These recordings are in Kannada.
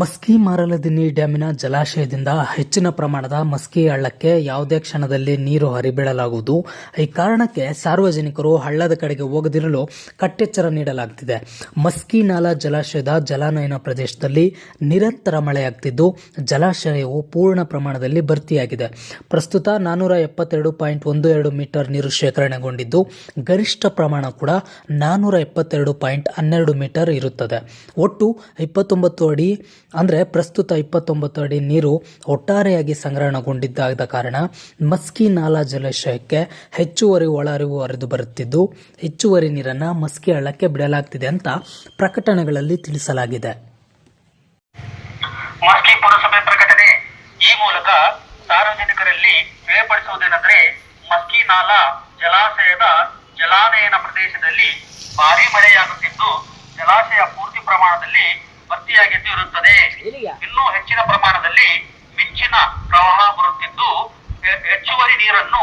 ಮಸ್ಕಿ ಮಾರಲದಿನ್ನಿ ಡ್ಯಾಮಿನ ಜಲಾಶಯದಿಂದ ಹೆಚ್ಚಿನ ಪ್ರಮಾಣದ ಮಸ್ಕಿ ಹಳ್ಳಕ್ಕೆ ಯಾವುದೇ ಕ್ಷಣದಲ್ಲಿ ನೀರು ಹರಿಬಿಡಲಾಗುವುದು ಈ ಕಾರಣಕ್ಕೆ ಸಾರ್ವಜನಿಕರು ಹಳ್ಳದ ಕಡೆಗೆ ಹೋಗದಿರಲು ಕಟ್ಟೆಚ್ಚರ ನೀಡಲಾಗುತ್ತಿದೆ ಮಸ್ಕಿ ನಾಲ ಜಲಾಶಯದ ಜಲಾನಯನ ಪ್ರದೇಶದಲ್ಲಿ ನಿರಂತರ ಮಳೆಯಾಗ್ತಿದ್ದು, ಜಲಾಶಯವು ಪೂರ್ಣ ಪ್ರಮಾಣದಲ್ಲಿ ಭರ್ತಿಯಾಗಿದೆ. ಪ್ರಸ್ತುತ ನಾನ್ನೂರ ಎಪ್ಪತ್ತೆರಡು ಪಾಯಿಂಟ್ ಒಂದು ಎರಡು ಮೀಟರ್ ನೀರು ಶೇಖರಣೆಗೊಂಡಿದ್ದು, ಗರಿಷ್ಠ ಪ್ರಮಾಣ ಕೂಡ ನಾನ್ನೂರ ಎಪ್ಪತ್ತೆರಡು ಪಾಯಿಂಟ್ ಹನ್ನೆರಡು ಮೀಟರ್ ಇರುತ್ತದೆ. ಒಟ್ಟು ಇಪ್ಪತ್ತೊಂಬತ್ತು ಅಡಿ ಅಂದರೆ ಪ್ರಸ್ತುತ ಇಪ್ಪತ್ತೊಂಬತ್ತು ಅಡಿ ನೀರು ಒಟ್ಟಾರೆಯಾಗಿ ಸಂಗ್ರಹಣಗೊಂಡಿದ್ದಾದ ಕಾರಣ ಮಸ್ಕಿ ನಾಲಾ ಜಲಾಶಯಕ್ಕೆ ಹೆಚ್ಚುವರಿ ಒಳಹರಿವು ಹರಿದು ಬರುತ್ತಿದ್ದು, ಹೆಚ್ಚುವರಿ ನೀರನ್ನು ಮಸ್ಕಿ ಹಳ್ಳಕ್ಕೆ ಬಿಡಲಾಗ್ತಿದೆ ಅಂತ ಪ್ರಕಟಣೆಗಳಲ್ಲಿ ತಿಳಿಸಲಾಗಿದೆ. ಮಸ್ಕಿ ಪುರಸಭೆ ಪ್ರಕಟಣೆ. ಈ ಮೂಲಕ ಸಾರ್ವಜನಿಕರಲ್ಲಿ ತಿಳಿಯಪಡಿಸುವುದೇನೆಂದರೆ ಮಸ್ಕಿ ನಾಲಾ ಜಲಾಶಯದ ಜಲಾನಯನ ಪ್ರದೇಶದಲ್ಲಿ ಭಾರಿ ಮಳೆಯಾಗುತ್ತಿದ್ದು, ಜಲಾಶಯ ಪೂರ್ತಿ ಪ್ರಮಾಣದಲ್ಲಿ ಭರ್ತಿಯಾಗಿದ್ದು ಇರುತ್ತದೆ ಇನ್ನೂ ಹೆಚ್ಚಿನ ಪ್ರಮಾಣದಲ್ಲಿ ಮಿಂಚಿನ ಪ್ರವಾಹ ಬರುತ್ತಿದ್ದು ಹೆ- ಹೆಚ್ಚುವರಿ ನೀರನ್ನು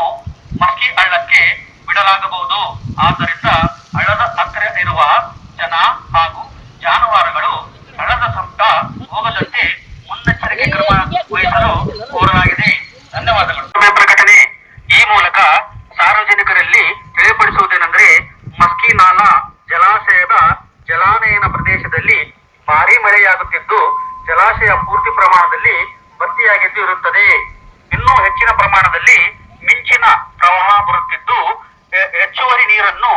ಮಸ್ಕಿ ಹಳ್ಳಕ್ಕೆ ಬಿಡಲಾಗಬಹುದು. ಆದ್ದರಿಂದ ಹಳ್ಳದ ಹತ್ತಿರ ಇರುವ ಜನ ಹಾಗೂ ಜಾನುವಾರುಗಳು ಹಳ್ಳದ ಸಂತ ಹೋಗದಂತೆ ಮುನ್ನೆಚ್ಚರಿಕೆ ಕ್ರಮ ವಹಿಸಲು ಕೋರಲಾಗಿದೆ. ಧನ್ಯವಾದಗಳು. ಪ್ರಕಟಣೆ. ಈ ಮೂಲಕ ಸಾರ್ವಜನಿಕರಲ್ಲಿ ತಿಳಿಪಡಿಸುವುದೇನೆಂದರೆ ಮಸ್ಕಿ ನಾಲಾ ಜಲಾಶಯದ ಜಲಾನಯನ ಪ್ರದೇಶದಲ್ಲಿ ಭಾರಿ ಮಳೆಯಾಗುತ್ತಿದ್ದು ಜಲಾಶಯ ಪೂರ್ತಿ ಪ್ರಮಾಣದಲ್ಲಿ ಭರ್ತಿಯಾಗಿದ್ದು ಇರುತ್ತದೆ. ಇನ್ನೂ ಹೆಚ್ಚಿನ ಪ್ರಮಾಣದಲ್ಲಿ ಮಿಂಚಿನ ಪ್ರವಾಹ ಬರುತ್ತಿದ್ದು ಹೆಚ್ಚುವರಿ ನೀರನ್ನು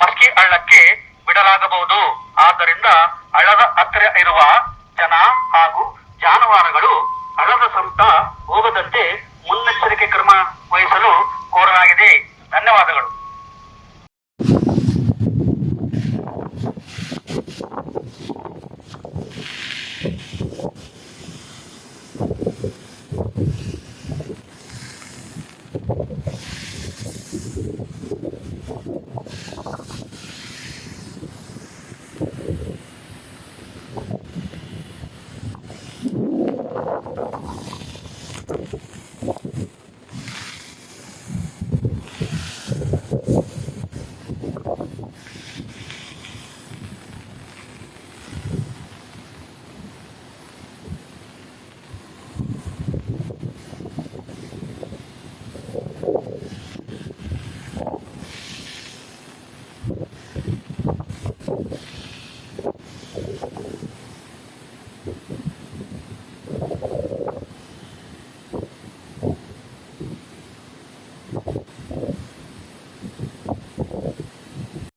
ಮಸ್ಕಿ ಹಳ್ಳಕ್ಕೆ ಬಿಡಲಾಗಬಹುದು. ಆದ್ದರಿಂದ ಹಳ್ಳದ ಹತ್ತಿರ ಇರುವ ಜನ ಹಾಗೂ ಜಾನುವಾರುಗಳು ಹಳ್ಳದ ಸಂತ ಹೋಗದಂತೆ Thank you.